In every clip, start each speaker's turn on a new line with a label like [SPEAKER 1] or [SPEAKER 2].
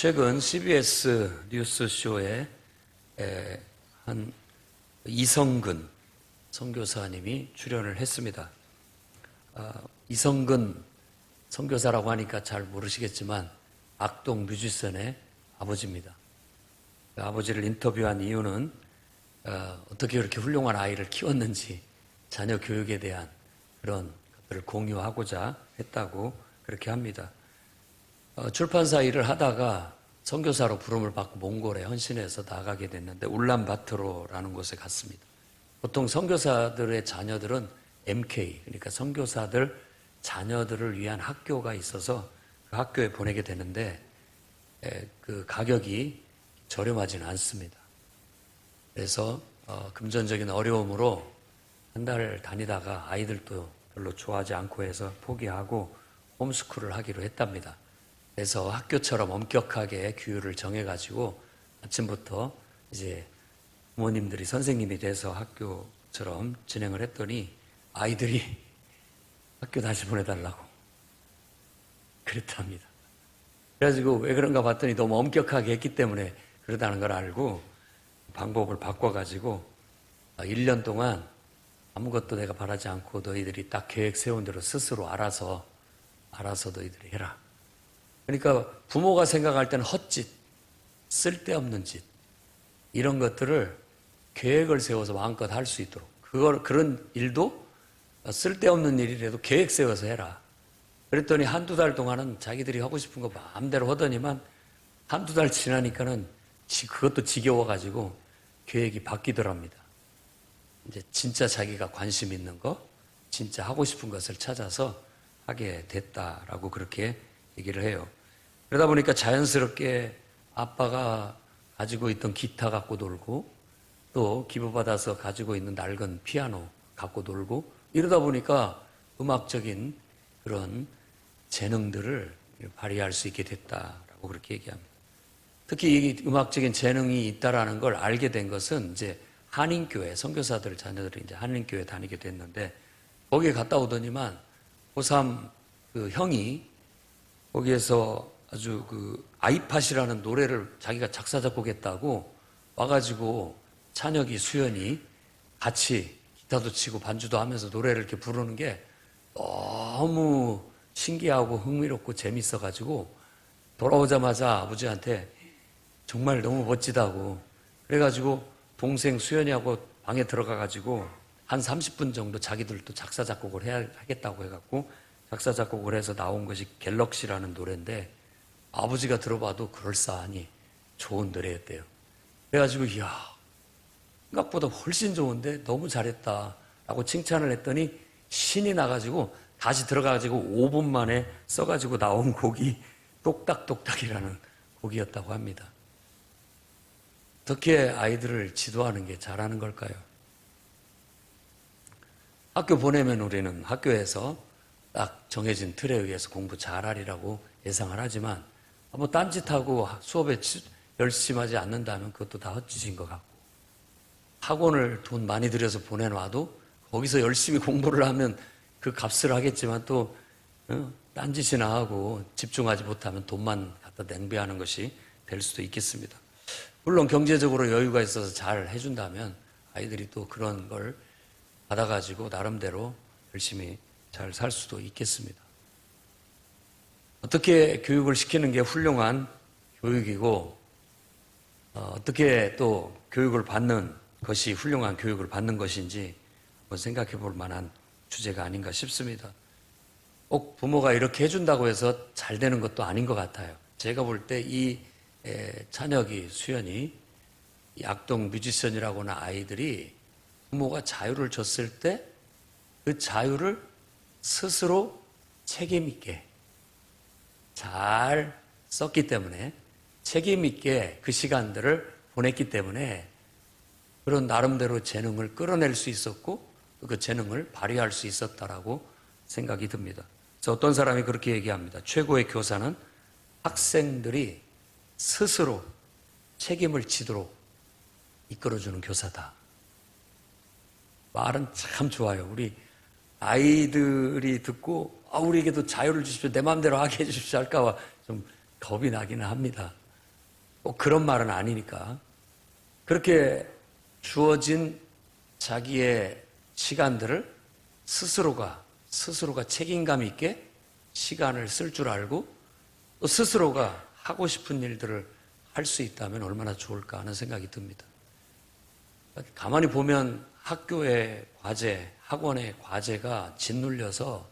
[SPEAKER 1] 최근 CBS 뉴스쇼에 에, 한 이성근 선교사님이 출연을 했습니다. 아, 이성근 선교사라고 하니까 잘 모르시겠지만 악동 뮤지션의 아버지입니다. 그 아버지를 인터뷰한 이유는 어, 어떻게 그렇게 훌륭한 아이를 키웠는지 자녀 교육에 대한 그런 것들을 공유하고자 했다고 그렇게 합니다. 어, 출판사 일을 하다가 선교사로 부름을 받고 몽골에 헌신해서 나가게 됐는데 울란바토르라는 곳에 갔습니다. 보통 선교사들의 자녀들은 MK 그러니까 선교사들 자녀들을 위한 학교가 있어서 그 학교에 보내게 되는데 에, 그 가격이 저렴하지는 않습니다. 그래서 어, 금전적인 어려움으로 한 달 다니다가 아이들도 별로 좋아하지 않고 해서 포기하고 홈스쿨을 하기로 했답니다. 그래서 학교처럼 엄격하게 규율을 정해가지고 아침부터 이제 부모님들이 선생님이 돼서 학교처럼 진행을 했더니 아이들이 학교 다시 보내달라고 그랬답니다. 그래가지고 왜 그런가 봤더니 너무 엄격하게 했기 때문에 그러다는 걸 알고 방법을 바꿔가지고 1년 동안 아무것도 내가 바라지 않고 너희들이 딱 계획 세운 대로 스스로 알아서 알아서 너희들이 해라. 그러니까 부모가 생각할 때는 헛짓, 쓸데없는 짓 이런 것들을 계획을 세워서 마음껏 할 수 있도록 그걸 그런 일도 쓸데없는 일이라도 계획 세워서 해라. 그랬더니 한두 달 동안은 자기들이 하고 싶은 거 마음대로 하더니만 한두 달 지나니까는 지- 그것도 지겨워가지고 계획이 바뀌더랍니다. 이제 진짜 자기가 관심 있는 거, 진짜 하고 싶은 것을 찾아서 하게 됐다라고 그렇게 얘기를 해요. 그러다 보니까 자연스럽게 아빠가 가지고 있던 기타 갖고 놀고 또 기부받아서 가지고 있는 낡은 피아노 갖고 놀고 이러다 보니까 음악적인 그런 재능들을 발휘할 수 있게 됐다라고 그렇게 얘기합니다. 특히 이 음악적인 재능이 있다라는 걸 알게 된 것은 이제 한인교회 선교사들 자녀들이 이제 한인교회 다니게 됐는데 거기에 갔다 오더니만 고3 그 형이 거기에서 아주 그 아이팟이라는 노래를 자기가 작사 작곡했다고 와가지고 찬혁이 수연이 같이 기타도 치고 반주도 하면서 노래를 이렇게 부르는 게 너무 신기하고 흥미롭고 재밌어가지고 돌아오자마자 아버지한테 정말 너무 멋지다고 그래가지고 동생 수연이하고 방에 들어가가지고 한 30분 정도 자기들도 작사 작곡을 해야 하겠다고 해갖고 작사 작곡을 해서 나온 것이 갤럭시라는 노래인데 아버지가 들어봐도 그럴싸하니 좋은 노래였대요. 그래가지고 이야 생각보다 훨씬 좋은데 너무 잘했다라고 칭찬을 했더니 신이 나가지고 다시 들어가가지고 5분 만에 써가지고 나온 곡이 똑딱똑딱이라는 곡이었다고 합니다. 어떻게 아이들을 지도하는 게 잘하는 걸까요? 학교 보내면 우리는 학교에서 딱 정해진 틀에 의해서 공부 잘하리라고 예상을 하지만 뭐 딴짓하고 수업에 치- 열심하지 않는다면 그것도 다 헛짓인 것 같고 학원을 돈 많이 들여서 보내놔도 거기서 열심히 공부를 하면 그 값을 하겠지만 또 어, 딴짓이나 하고 집중하지 못하면 돈만 갖다 낭비하는 것이 될 수도 있겠습니다. 물론 경제적으로 여유가 있어서 잘 해준다면 아이들이 또 그런 걸 받아가지고 나름대로 열심히 잘 살 수도 있겠습니다. 어떻게 교육을 시키는 게 훌륭한 교육이고 어, 어떻게 또 교육을 받는 것이 훌륭한 교육을 받는 것인지 생각해 볼 만한 주제가 아닌가 싶습니다. 꼭 부모가 이렇게 해준다고 해서 잘 되는 것도 아닌 것 같아요. 제가 볼 때 이 찬혁이, 수연이, 이 악동 뮤지션이라고 하는 아이들이 부모가 자유를 줬을 때 그 자유를 스스로 책임있게 잘 썼기 때문에 책임있게 그 시간들을 보냈기 때문에 그런 나름대로 재능을 끌어낼 수 있었고 그 재능을 발휘할 수 있었다라고 생각이 듭니다. 그래서 어떤 사람이 그렇게 얘기합니다. 최고의 교사는 학생들이 스스로 책임을 지도록 이끌어주는 교사다. 말은 참 좋아요. 우리 아이들이 듣고 아, 우리에게도 자유를 주십시오. 내 마음대로 하게 해주십시오. 할까봐 좀 겁이 나기는 합니다. 꼭 그런 말은 아니니까 그렇게 주어진 자기의 시간들을 스스로가 스스로가 책임감 있게 시간을 쓸 줄 알고 또 스스로가 하고 싶은 일들을 할 수 있다면 얼마나 좋을까 하는 생각이 듭니다. 가만히 보면 학교의 과제, 학원의 과제가 짓눌려서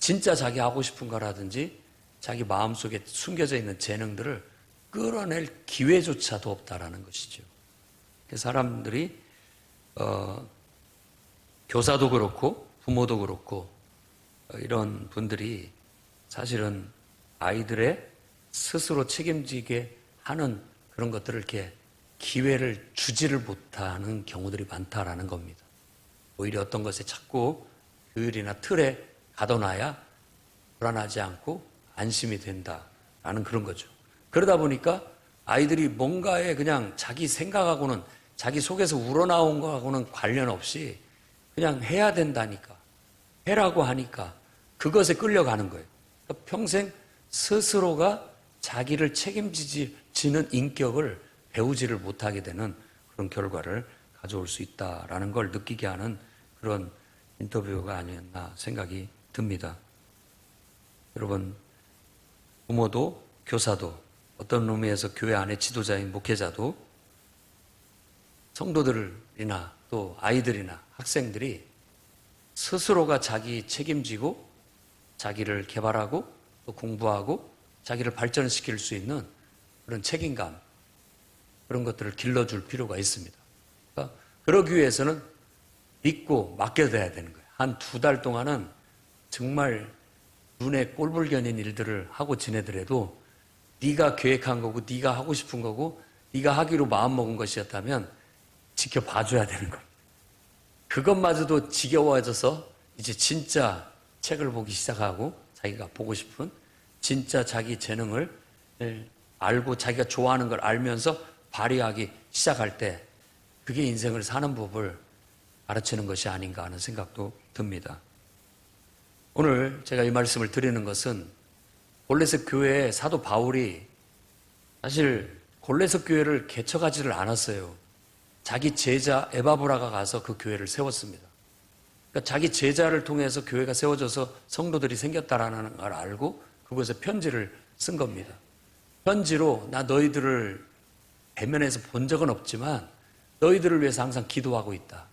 [SPEAKER 1] 진짜 자기 하고 싶은 거라든지 자기 마음속에 숨겨져 있는 재능들을 끌어낼 기회조차도 없다라는 것이죠. 사람들이 어, 교사도 그렇고 부모도 그렇고 어, 이런 분들이 사실은 아이들의 스스로 책임지게 하는 그런 것들을 이렇게 기회를 주지를 못하는 경우들이 많다라는 겁니다. 오히려 어떤 것에 자꾸 규율이나 틀에 가둬놔야 불안하지 않고 안심이 된다라는 그런 거죠. 그러다 보니까 아이들이 뭔가에 그냥 자기 생각하고는 자기 속에서 우러나온 거하고는 관련 없이 그냥 해야 된다니까 해라고 하니까 그것에 끌려가는 거예요. 그러니까 평생 스스로가 자기를 책임지는 인격을 배우지를 못하게 되는 그런 결과를 가져올 수 있다라는 걸 느끼게 하는 그런 인터뷰가 아니었나 생각이 듭니다. 여러분, 부모도 교사도 어떤 의미에서 교회 안의 지도자인 목회자도 성도들이나 또 아이들이나 학생들이 스스로가 자기 책임지고 자기를 개발하고 또 공부하고 자기를 발전시킬 수 있는 그런 책임감 그런 것들을 길러줄 필요가 있습니다. 그러니까 그러기 위해서는 믿고 맡겨둬야 되는 거예요. 한 두 달 동안은 정말 눈에 꼴불견인 일들을 하고 지내더라도 네가 계획한 거고 네가 하고 싶은 거고 네가 하기로 마음먹은 것이었다면 지켜봐줘야 되는 겁니다. 그것마저도 지겨워져서 이제 진짜 책을 보기 시작하고 자기가 보고 싶은 진짜 자기 재능을 알고 자기가 좋아하는 걸 알면서 발휘하기 시작할 때 그게 인생을 사는 법을 가르치는 것이 아닌가 하는 생각도 듭니다. 오늘 제가 이 말씀을 드리는 것은 골레스 교회의 사도 바울이 사실 골레스 교회를 개척하지를 않았어요. 자기 제자 에바브라가 가서 그 교회를 세웠습니다. 그러니까 자기 제자를 통해서 교회가 세워져서 성도들이 생겼다라는 걸 알고 그곳에 편지를 쓴 겁니다. 편지로 나 너희들을 대면에서 본 적은 없지만 너희들을 위해서 항상 기도하고 있다.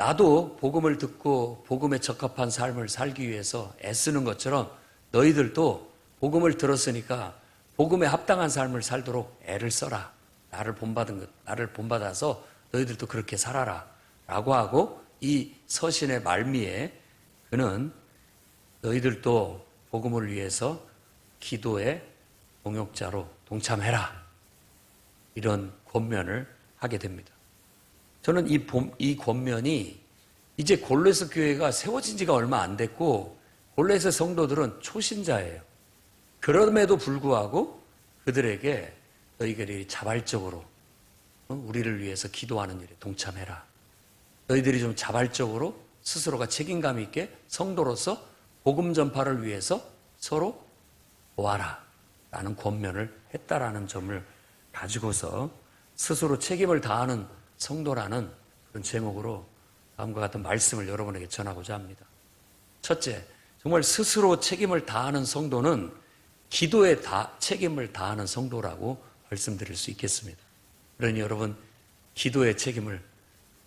[SPEAKER 1] 나도 복음을 듣고 복음에 적합한 삶을 살기 위해서 애쓰는 것처럼 너희들도 복음을 들었으니까 복음에 합당한 삶을 살도록 애를 써라. 나를 본받은 것, 나를 본받아서 너희들도 그렇게 살아라. 라고 하고 이 서신의 말미에 그는 너희들도 복음을 위해서 기도의 동역자로 동참해라. 이런 권면을 하게 됩니다. 저는 이, 봄, 이 권면이 이제 골레스 교회가 세워진 지가 얼마 안 됐고 골레스 성도들은 초신자예요. 그럼에도 불구하고 그들에게 너희들이 자발적으로 어, 우리를 위해서 기도하는 일에 동참해라. 너희들이 좀 자발적으로 스스로가 책임감 있게 성도로서 복음 전파를 위해서 서로 도와라. 라는 권면을 했다라는 점을 가지고서 스스로 책임을 다하는 성도라는 그런 제목으로 다음과 같은 말씀을 여러분에게 전하고자 합니다. 첫째, 정말 스스로 책임을 다하는 성도는 기도에 다 책임을 다하는 성도라고 말씀드릴 수 있겠습니다. 그러니 여러분, 기도의 책임을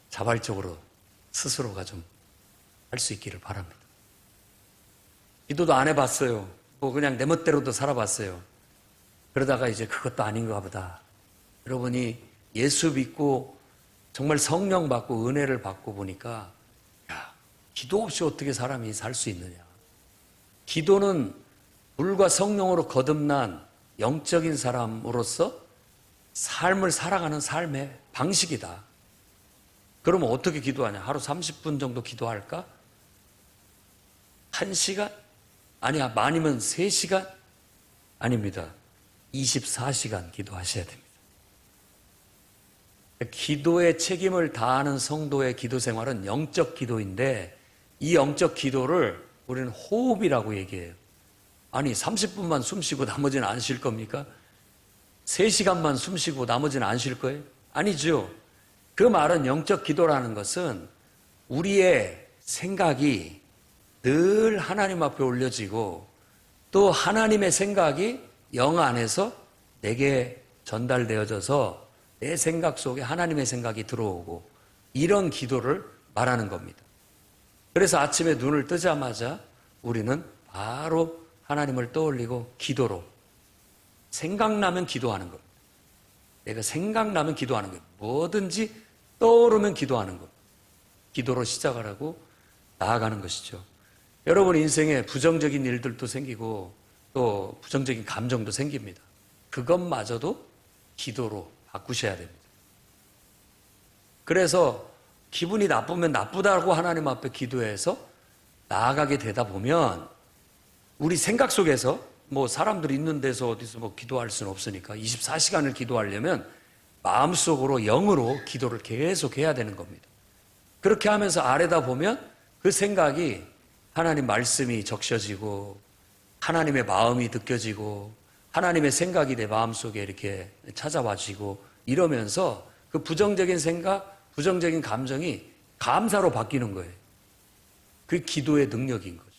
[SPEAKER 1] 자발적으로 스스로가 좀 할 수 있기를 바랍니다. 기도도 안 해봤어요. 뭐 그냥 내 멋대로도 살아봤어요. 그러다가 이제 그것도 아닌가 보다. 여러분이 예수 믿고 정말 성령 받고 은혜를 받고 보니까 야, 기도 없이 어떻게 사람이 살 수 있느냐. 기도는 물과 성령으로 거듭난 영적인 사람으로서 삶을 살아가는 삶의 방식이다. 그러면 어떻게 기도하냐? 하루 30분 정도 기도할까? 1시간? 아니야, 많이면 3시간? 아닙니다. 24시간 기도하셔야 됩니다. 기도의 책임을 다하는 성도의 기도 생활은 영적 기도인데 이 영적 기도를 우리는 호흡이라고 얘기해요. 아니, 30분만 숨 쉬고 나머지는 안 쉴 겁니까? 3시간만 숨 쉬고 나머지는 안 쉴 거예요? 아니죠. 그 말은 영적 기도라는 것은 우리의 생각이 늘 하나님 앞에 올려지고 또 하나님의 생각이 영 안에서 내게 전달되어져서 내 생각 속에 하나님의 생각이 들어오고 이런 기도를 말하는 겁니다. 그래서 아침에 눈을 뜨자마자 우리는 바로 하나님을 떠올리고 기도로 생각나면 기도하는 겁니다. 내가 생각나면 기도하는 거예요. 뭐든지 떠오르면 기도하는 것. 기도로 시작을 하고 나아가는 것이죠. 여러분 인생에 부정적인 일들도 생기고 또 부정적인 감정도 생깁니다. 그것마저도 기도로 바꾸셔야 됩니다. 그래서 기분이 나쁘면 나쁘다고 하나님 앞에 기도해서 나아가게 되다 보면 우리 생각 속에서 뭐 사람들이 있는 데서 어디서 뭐 기도할 수는 없으니까 24시간을 기도하려면 마음속으로 영으로 기도를 계속 해야 되는 겁니다. 그렇게 하면서 아래다 보면 그 생각이 하나님 말씀이 적셔지고 하나님의 마음이 느껴지고 하나님의 생각이 내 마음속에 이렇게 찾아와지고 이러면서 그 부정적인 생각, 부정적인 감정이 감사로 바뀌는 거예요. 그 기도의 능력인 거죠.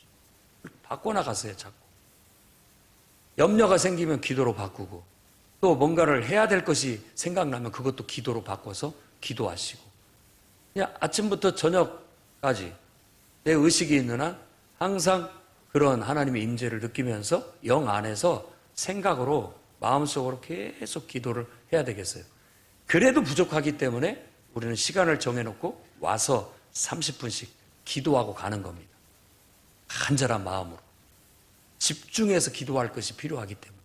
[SPEAKER 1] 바꿔나가세요, 자꾸. 염려가 생기면 기도로 바꾸고 또 뭔가를 해야 될 것이 생각나면 그것도 기도로 바꿔서 기도하시고 그냥 아침부터 저녁까지 내 의식이 있는 한 항상 그런 하나님의 임재를 느끼면서 영 안에서 생각으로 마음속으로 계속 기도를 해야 되겠어요. 그래도 부족하기 때문에 우리는 시간을 정해놓고 와서 30분씩 기도하고 가는 겁니다. 간절한 마음으로. 집중해서 기도할 것이 필요하기 때문에.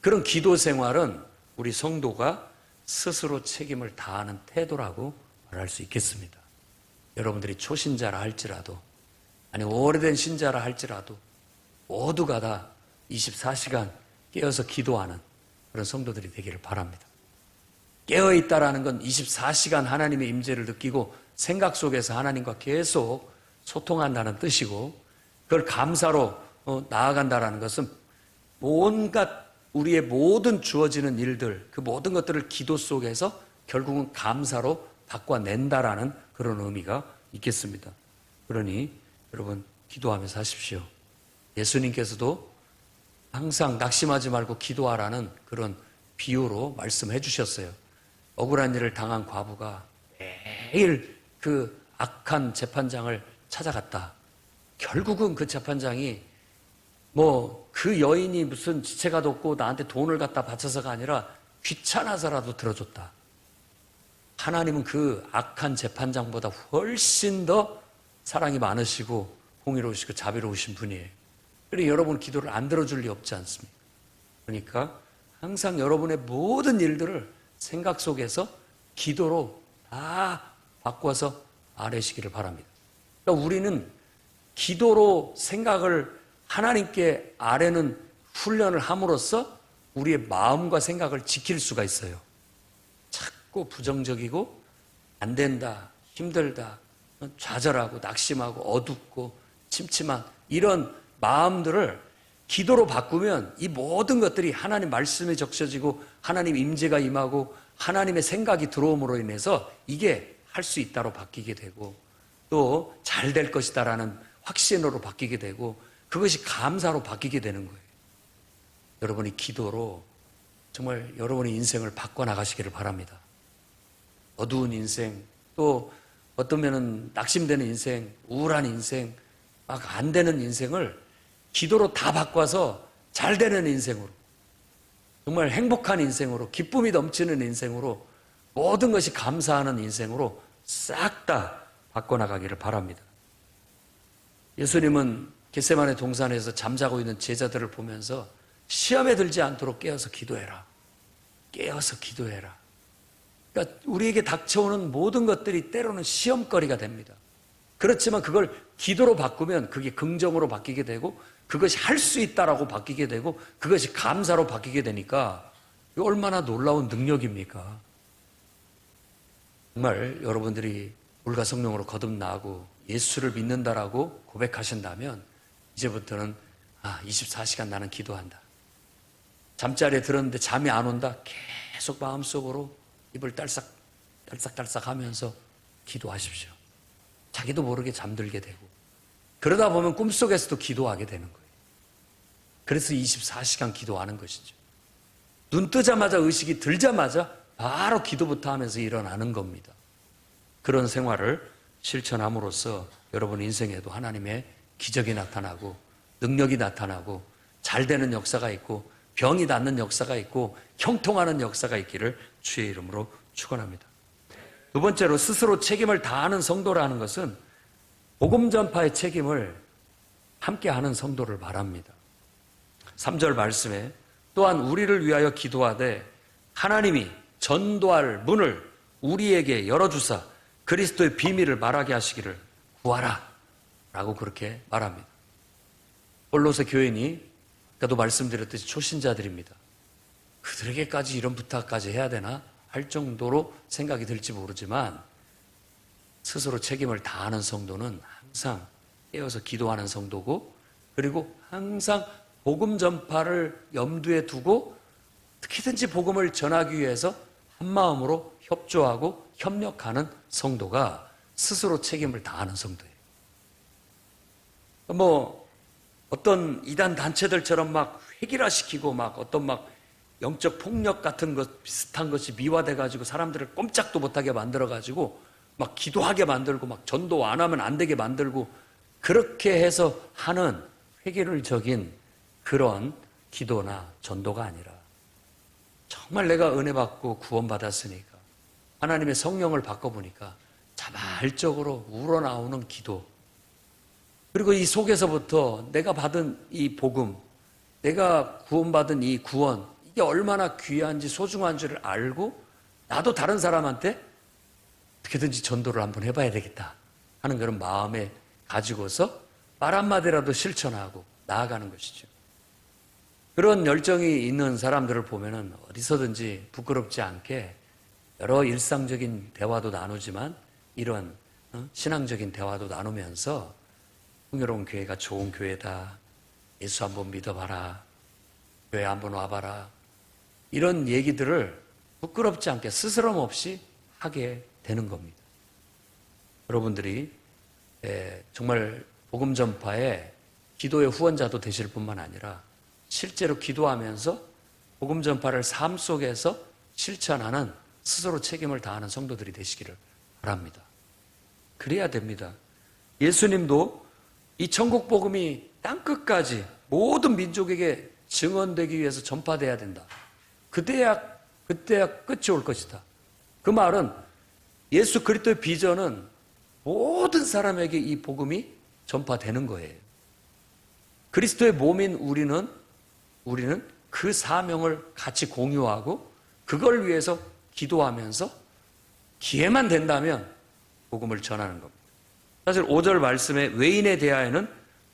[SPEAKER 1] 그런 기도 생활은 우리 성도가 스스로 책임을 다하는 태도라고 말할 수 있겠습니다. 여러분들이 초신자라 할지라도, 아니, 오래된 신자라 할지라도, 모두가 다 24시간 깨어서 기도하는 그런 성도들이 되기를 바랍니다. 깨어 있다라는 건 24시간 하나님의 임재를 느끼고 생각 속에서 하나님과 계속 소통한다는 뜻이고, 그걸 감사로 어, 나아간다라는 것은 온갖 우리의 모든 주어지는 일들, 그 모든 것들을 기도 속에서 결국은 감사로 바꿔낸다라는 그런 의미가 있겠습니다. 그러니 여러분 기도하면서 하십시오. 예수님께서도 항상 낙심하지 말고 기도하라는 그런 비유로 말씀해 주셨어요. 억울한 일을 당한 과부가 매일 그 악한 재판장을 찾아갔다. 결국은 그 재판장이 뭐 그 여인이 무슨 지체가 뒀고 나한테 돈을 갖다 바쳐서가 아니라 귀찮아서라도 들어줬다. 하나님은 그 악한 재판장보다 훨씬 더 사랑이 많으시고 공의로우시고 자비로우신 분이에요. 그러니 여러분 기도를 안 들어줄 리 없지 않습니까? 그러니까 항상 여러분의 모든 일들을 생각 속에서 기도로 다 바꿔서 아뢰시기를 바랍니다. 그러니까 우리는 기도로 생각을 하나님께 아뢰는 훈련을 함으로써 우리의 마음과 생각을 지킬 수가 있어요. 자꾸 부정적이고 안 된다, 힘들다, 좌절하고 낙심하고 어둡고 침침한 이런 마음들을 기도로 바꾸면 이 모든 것들이 하나님 말씀에 적셔지고 하나님 임재가 임하고 하나님의 생각이 들어옴으로 인해서 이게 할 수 있다로 바뀌게 되고 또 잘 될 것이다라는 확신으로 바뀌게 되고 그것이 감사로 바뀌게 되는 거예요. 여러분이 기도로 정말 여러분의 인생을 바꿔나가시기를 바랍니다. 어두운 인생, 또 어떤 면은 낙심되는 인생, 우울한 인생, 막 안 되는 인생을 기도로 다 바꿔서 잘 되는 인생으로, 정말 행복한 인생으로, 기쁨이 넘치는 인생으로, 모든 것이 감사하는 인생으로 싹 다 바꿔나가기를 바랍니다. 예수님은 겟세만의 동산에서 잠자고 있는 제자들을 보면서 시험에 들지 않도록 깨어서 기도해라. 깨어서 기도해라. 그러니까 우리에게 닥쳐오는 모든 것들이 때로는 시험거리가 됩니다. 그렇지만 그걸 기도로 바꾸면 그게 긍정으로 바뀌게 되고 그것이 할 수 있다라고 바뀌게 되고 그것이 감사로 바뀌게 되니까 얼마나 놀라운 능력입니까? 정말 여러분들이 물과 성령으로 거듭나고 예수를 믿는다라고 고백하신다면 이제부터는 아, 24시간 나는 기도한다. 잠자리에 들었는데 잠이 안 온다. 계속 마음속으로 입을 딸싹 딸싹딸싹 하면서 기도하십시오. 자기도 모르게 잠들게 되고 그러다 보면 꿈속에서도 기도하게 되는 거예요. 그래서 24시간 기도하는 것이죠. 눈 뜨자마자 의식이 들자마자 바로 기도부터 하면서 일어나는 겁니다. 그런 생활을 실천함으로써 여러분 인생에도 하나님의 기적이 나타나고 능력이 나타나고 잘 되는 역사가 있고 병이 낫는 역사가 있고 형통하는 역사가 있기를 주의 이름으로 축원합니다. 두 번째로 스스로 책임을 다하는 성도라는 것은 복음 전파의 책임을 함께 하는 성도를 말합니다. 3절 말씀에 또한 우리를 위하여 기도하되 하나님이 전도할 문을 우리에게 열어주사 그리스도의 비밀을 말하게 하시기를 구하라 라고 그렇게 말합니다. 볼로새 교인이 아까도 말씀드렸듯이 초신자들입니다. 그들에게까지 이런 부탁까지 해야 되나 할 정도로 생각이 들지 모르지만 스스로 책임을 다하는 성도는 항상 깨어서 기도하는 성도고 그리고 항상 복음 전파를 염두에 두고 어떻게든지 복음을 전하기 위해서 한 마음으로 협조하고 협력하는 성도가 스스로 책임을 다하는 성도예요. 뭐 어떤 이단 단체들처럼 막 획일화시키고 막 어떤 막 영적 폭력 같은 것 비슷한 것이 미화돼 가지고 사람들을 꼼짝도 못하게 만들어 가지고 막 기도하게 만들고 막 전도 안 하면 안 되게 만들고 그렇게 해서 하는 획일적인 그런 기도나 전도가 아니라 정말 내가 은혜 받고 구원 받았으니까 하나님의 성령을 바꿔보니까 자발적으로 우러나오는 기도. 그리고 이 속에서부터 내가 받은 이 복음 내가 구원받은 이 구원 이게 얼마나 귀한지 소중한 줄을 알고 나도 다른 사람한테 어떻게든지 전도를 한번 해봐야 되겠다 하는 그런 마음에 가지고서 말 한마디라도 실천하고 나아가는 것이죠. 그런 열정이 있는 사람들을 보면은 어디서든지 부끄럽지 않게 여러 일상적인 대화도 나누지만 이런 어, 신앙적인 대화도 나누면서 풍요로운 교회가 좋은 교회다. 예수 한번 믿어봐라. 교회 한번 와봐라. 이런 얘기들을 부끄럽지 않게 스스럼 없이 하게 되는 겁니다. 여러분들이 예, 정말 복음 전파에 기도의 후원자도 되실 뿐만 아니라 실제로 기도하면서 복음 전파를 삶 속에서 실천하는 스스로 책임을 다하는 성도들이 되시기를 바랍니다. 그래야 됩니다. 예수님도 이 천국 복음이 땅 끝까지 모든 민족에게 증언되기 위해서 전파돼야 된다. 그때야 그때야 끝이 올 것이다. 그 말은 예수 그리스도의 비전은 모든 사람에게 이 복음이 전파되는 거예요. 그리스도의 몸인 우리는 우리는 그 사명을 같이 공유하고 그걸 위해서 기도하면서 기회만 된다면 복음을 전하는 겁니다. 사실 5절 말씀에 외인에 대하여는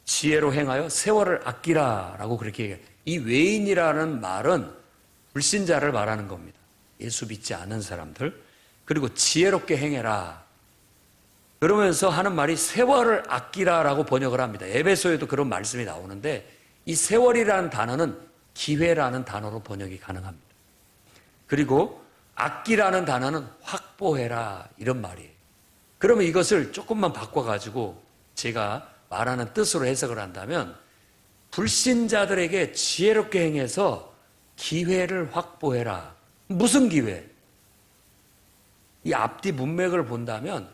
[SPEAKER 1] 지혜로 행하여 세월을 아끼라라고 그렇게 얘기해요. 이 외인이라는 말은 불신자를 말하는 겁니다. 예수 믿지 않은 사람들. 그리고 지혜롭게 행해라. 그러면서 하는 말이 세월을 아끼라라고 번역을 합니다. 에베소에도 그런 말씀이 나오는데 이 세월이라는 단어는 기회라는 단어로 번역이 가능합니다. 그리고 아끼라는 단어는 확보해라 이런 말이에요. 그러면 이것을 조금만 바꿔가지고 제가 말하는 뜻으로 해석을 한다면 불신자들에게 지혜롭게 행해서 기회를 확보해라. 무슨 기회? 이 앞뒤 문맥을 본다면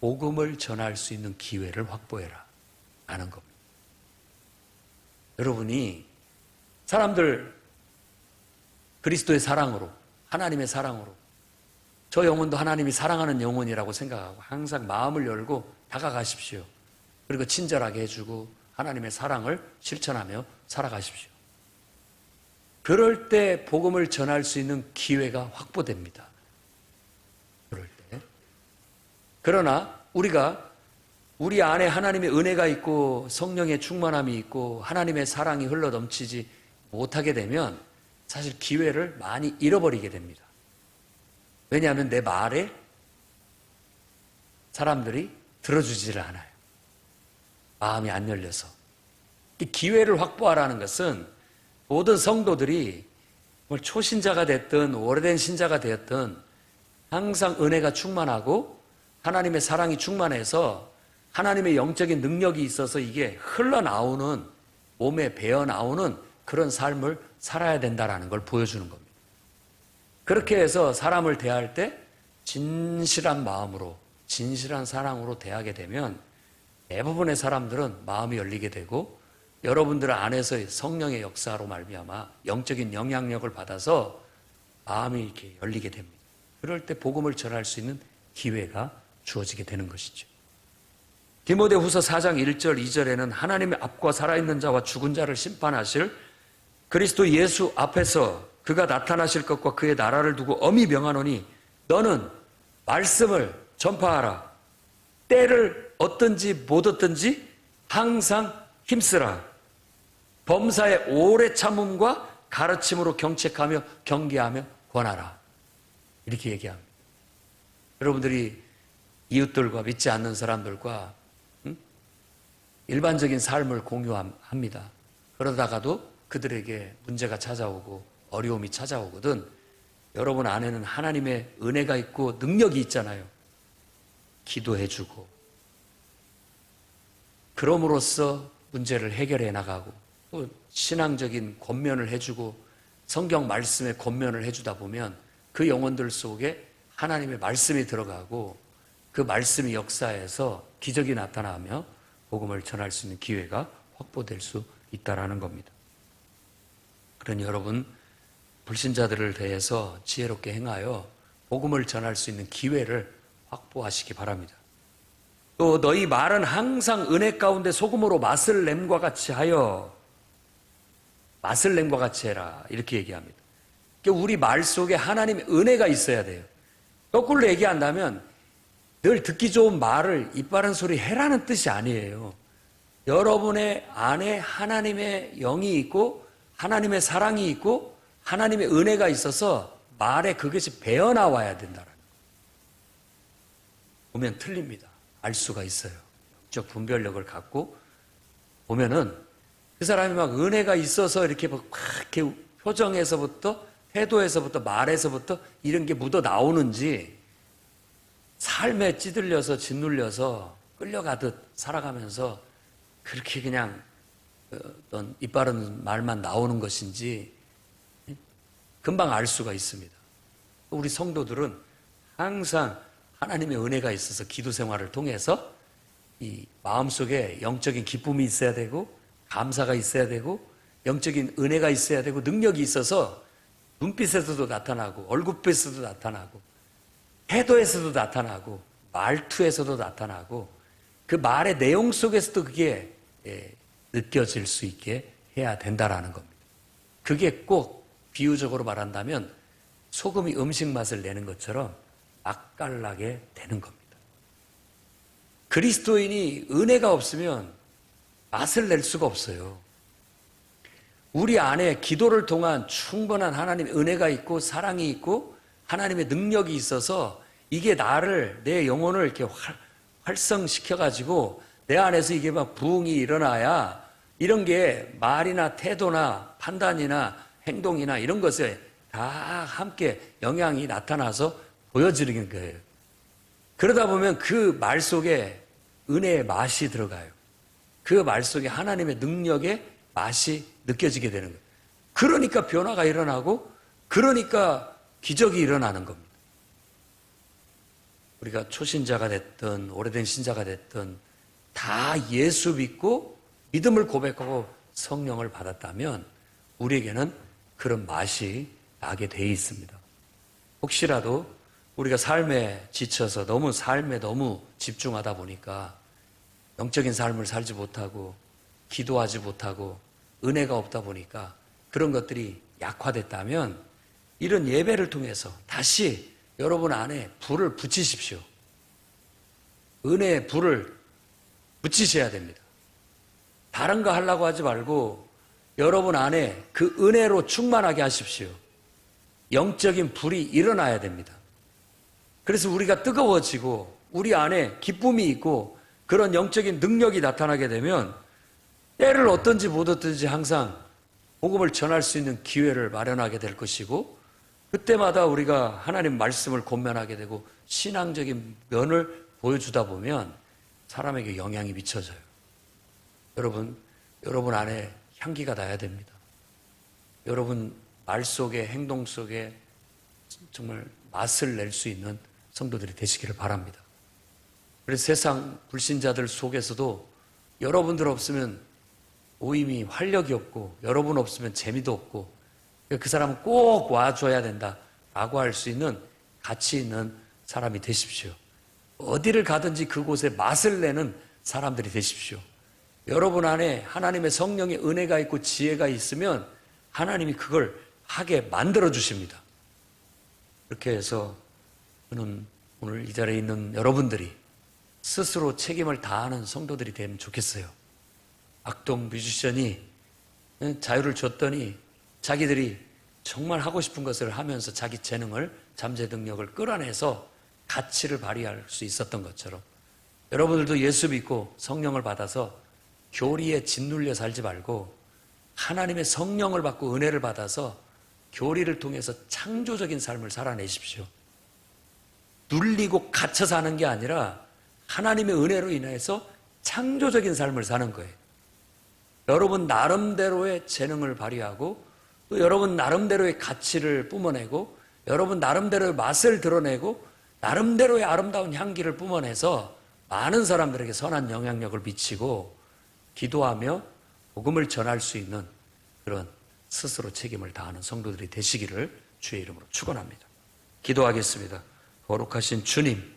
[SPEAKER 1] 복음을 전할 수 있는 기회를 확보해라. 라는 겁니다. 여러분이 사람들 그리스도의 사랑으로, 하나님의 사랑으로, 저 영혼도 하나님이 사랑하는 영혼이라고 생각하고 항상 마음을 열고 다가가십시오. 그리고 친절하게 해주고 하나님의 사랑을 실천하며 살아가십시오. 그럴 때 복음을 전할 수 있는 기회가 확보됩니다. 그럴 때. 그러나 우리가 우리 안에 하나님의 은혜가 있고 성령의 충만함이 있고 하나님의 사랑이 흘러 넘치지 못하게 되면 사실 기회를 많이 잃어버리게 됩니다. 왜냐하면 내 말에 사람들이 들어주지를 않아요. 마음이 안 열려서. 이 기회를 확보하라는 것은 모든 성도들이 초신자가 됐든 오래된 신자가 되었든 항상 은혜가 충만하고 하나님의 사랑이 충만해서 하나님의 영적인 능력이 있어서 이게 흘러나오는 몸에 배어 나오는 그런 삶을 살아야 된다라는 걸 보여주는 겁니다. 그렇게 해서 사람을 대할 때 진실한 마음으로 진실한 사랑으로 대하게 되면 대부분의 사람들은 마음이 열리게 되고 여러분들 안에서의 성령의 역사로 말미암아 영적인 영향력을 받아서 마음이 이렇게 열리게 됩니다. 그럴 때 복음을 전할 수 있는 기회가 주어지게 되는 것이죠. 디모데 후서 4장 1절 2절에는 하나님의 앞과 살아있는 자와 죽은 자를 심판하실 그리스도 예수 앞에서 그가 나타나실 것과 그의 나라를 두고 엄히 명하노니 너는 말씀을 전파하라. 때를 얻든지 못 얻든지 항상 힘쓰라. 범사의 오래 참음과 가르침으로 경책하며 경계하며 권하라. 이렇게 얘기합니다. 여러분들이 이웃들과 믿지 않는 사람들과 음? 일반적인 삶을 공유합니다. 그러다가도 그들에게 문제가 찾아오고 어려움이 찾아오거든 여러분 안에는 하나님의 은혜가 있고 능력이 있잖아요. 기도해주고 그럼으로써 문제를 해결해 나가고 또 신앙적인 권면을 해주고 성경 말씀에 권면을 해주다 보면 그 영혼들 속에 하나님의 말씀이 들어가고 그 말씀이 역사에서 기적이 나타나며 복음을 전할 수 있는 기회가 확보될 수 있다라는 겁니다. 그러니 여러분 불신자들을 대해서 지혜롭게 행하여 복음을 전할 수 있는 기회를 확보하시기 바랍니다. 또 너희 말은 항상 은혜 가운데 소금으로 맛을 냄과 같이 하여 맛을 냄과 같이 해라 이렇게 얘기합니다. 그러니까 우리 말 속에 하나님의 은혜가 있어야 돼요. 거꾸로 얘기한다면 늘 듣기 좋은 말을 이빠른 소리 해라는 뜻이 아니에요. 여러분의 안에 하나님의 영이 있고 하나님의 사랑이 있고 하나님의 은혜가 있어서 말에 그것이 배어 나와야 된다는 보면 틀립니다. 알 수가 있어요. 적 분별력을 갖고 보면은 그 사람이 막 은혜가 있어서 이렇게 막 이렇게 표정에서부터 태도에서부터 말에서부터 이런 게 묻어 나오는지 삶에 찌들려서 짓눌려서 끌려가듯 살아가면서 그렇게 그냥 어떤 이빠른 말만 나오는 것인지 금방 알 수가 있습니다. 우리 성도들은 항상 하나님의 은혜가 있어서 기도 생활을 통해서 이 마음속에 영적인 기쁨이 있어야 되고 감사가 있어야 되고 영적인 은혜가 있어야 되고 능력이 있어서 눈빛에서도 나타나고 얼굴빛에서도 나타나고 태도에서도 나타나고 말투에서도 나타나고 그 말의 내용 속에서도 그게 예, 느껴질 수 있게 해야 된다라는 겁니다. 그게 꼭 비유적으로 말한다면 소금이 음식 맛을 내는 것처럼 맛깔나게 되는 겁니다. 그리스도인이 은혜가 없으면 맛을 낼 수가 없어요. 우리 안에 기도를 통한 충분한 하나님의 은혜가 있고 사랑이 있고 하나님의 능력이 있어서 이게 나를 내 영혼을 이렇게 활, 활성시켜 가지고 내 안에서 이게 막 부흥이 일어나야 이런 게 말이나 태도나 판단이나 행동이나 이런 것에 다 함께 영향이 나타나서 보여지는 거예요. 그러다 보면 그 말 속에 은혜의 맛이 들어가요. 그 말 속에 하나님의 능력의 맛이 느껴지게 되는 거예요. 그러니까 변화가 일어나고 그러니까 기적이 일어나는 겁니다. 우리가 초신자가 됐든 오래된 신자가 됐든 다 예수 믿고 믿음을 고백하고 성령을 받았다면 우리에게는 그런 맛이 나게 돼 있습니다. 혹시라도 우리가 삶에 지쳐서 너무 삶에 너무 집중하다 보니까 영적인 삶을 살지 못하고 기도하지 못하고 은혜가 없다 보니까 그런 것들이 약화됐다면 이런 예배를 통해서 다시 여러분 안에 불을 붙이십시오. 은혜의 불을 붙이셔야 됩니다. 다른 거 하려고 하지 말고 여러분 안에 그 은혜로 충만하게 하십시오. 영적인 불이 일어나야 됩니다. 그래서 우리가 뜨거워지고 우리 안에 기쁨이 있고 그런 영적인 능력이 나타나게 되면 때를 어떤지 못 얻든지 항상 복음을 전할 수 있는 기회를 마련하게 될 것이고 그때마다 우리가 하나님 말씀을 권면하게 되고 신앙적인 면을 보여주다 보면 사람에게 영향이 미쳐져요. 여러분, 여러분 안에 향기가 나야 됩니다. 여러분 말 속에 행동 속에 정말 맛을 낼 수 있는 성도들이 되시기를 바랍니다. 그래서 세상 불신자들 속에서도 여러분들 없으면 모임이 활력이 없고 여러분 없으면 재미도 없고 그 사람은 꼭 와줘야 된다 라고 할 수 있는 가치 있는 사람이 되십시오. 어디를 가든지 그곳에 맛을 내는 사람들이 되십시오. 여러분 안에 하나님의 성령의 은혜가 있고 지혜가 있으면 하나님이 그걸 하게 만들어 주십니다. 그렇게 해서 저는 오늘 이 자리에 있는 여러분들이 스스로 책임을 다하는 성도들이 되면 좋겠어요. 악동 뮤지션이 자유를 줬더니 자기들이 정말 하고 싶은 것을 하면서 자기 재능을 잠재 능력을 끌어내서 가치를 발휘할 수 있었던 것처럼 여러분들도 예수 믿고 성령을 받아서 교리에 짓눌려 살지 말고 하나님의 성령을 받고 은혜를 받아서 교리를 통해서 창조적인 삶을 살아내십시오. 눌리고 갇혀 사는 게 아니라 하나님의 은혜로 인해서 창조적인 삶을 사는 거예요. 여러분 나름대로의 재능을 발휘하고 또 여러분 나름대로의 가치를 뿜어내고 여러분 나름대로의 맛을 드러내고 나름대로의 아름다운 향기를 뿜어내서 많은 사람들에게 선한 영향력을 미치고 기도하며 복음을 전할 수 있는 그런 스스로 책임을 다하는 성도들이 되시기를 주의 이름으로 축원합니다. 기도하겠습니다. 거룩하신 주님,